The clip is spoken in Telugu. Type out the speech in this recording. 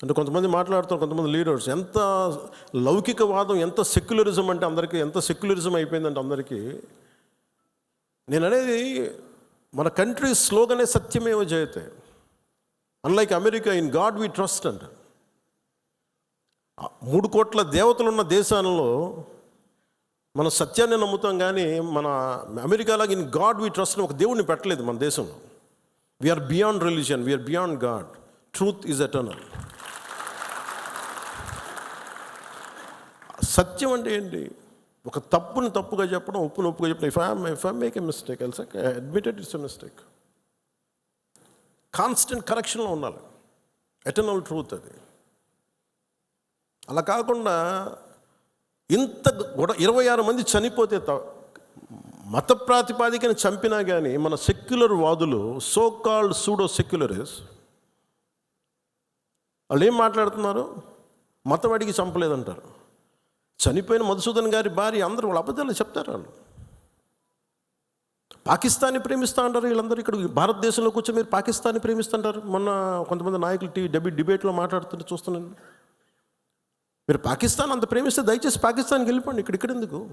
అంటే కొంతమంది మాట్లాడుతారు కొంతమంది లీడర్స్ ఎంత లౌకికవాదం ఎంత సెక్యులరిజం అంటే అందరికీ ఎంత సెక్యులరిజం అయిపోయిందంటే అందరికీ నేను అనేది మన కంట్రీ స్లోగనే సత్యమేవ జయతే unlike America in God we trust అంట. మూడు కోట్ల దేవతలు ఉన్న దేశాలలో మన సత్యాన్ని నమ్ముతాం కానీ మన అమెరికాలాగా ఇన్ గాడ్ వి ట్రస్ట్ ఒక దేవుడిని పెట్టలేదు మన దేశంలో. We're beyond religion we're beyond God truth is eternal సత్యం అంటే ఏంటి? ఒక తప్పును తప్పుగా చెప్పడం ఉప్పును ఉప్పుగా చెప్పడం. If I'm if I make a mistake else admitted it's a mistake constant కరెక్షన్లో ఉండాలి. ఎటర్నల్ ట్రూత్ అది. అలా కాకుండా ఇంత గొడ ఇరవై ఆరు మంది చనిపోతే త- మత ప్రాతిపాదికన చంపినా కానీ మన సెక్యులర్ వాదులు సో కాల్డ్ సూడో సెక్యులరిస్ వాళ్ళు ఏం మాట్లాడుతున్నారు? మతం అడిగి చంపలేదంటారు. చనిపోయిన మధుసూదన్ గారి భార్య అందరూ వాళ్ళ అబద్ధాలు చెప్తారు వాళ్ళు. పాకిస్తాన్ని ప్రేమిస్తా అంటారు వీళ్ళందరూ ఇక్కడ. భారతదేశంలో కూర్చొని మీరు పాకిస్తాన్ని ప్రేమిస్తుంటారు? మొన్న కొంతమంది నాయకులు టీవీ డెబి డిబేట్లో మాట్లాడుతుంటే చూస్తున్నాను. మీరు పాకిస్తాన్ అంత ప్రేమిస్తే దయచేసి పాకిస్తాన్కి వెళ్ళిపోండి. ఇక్కడ ఇక్కడ ఎందుకు?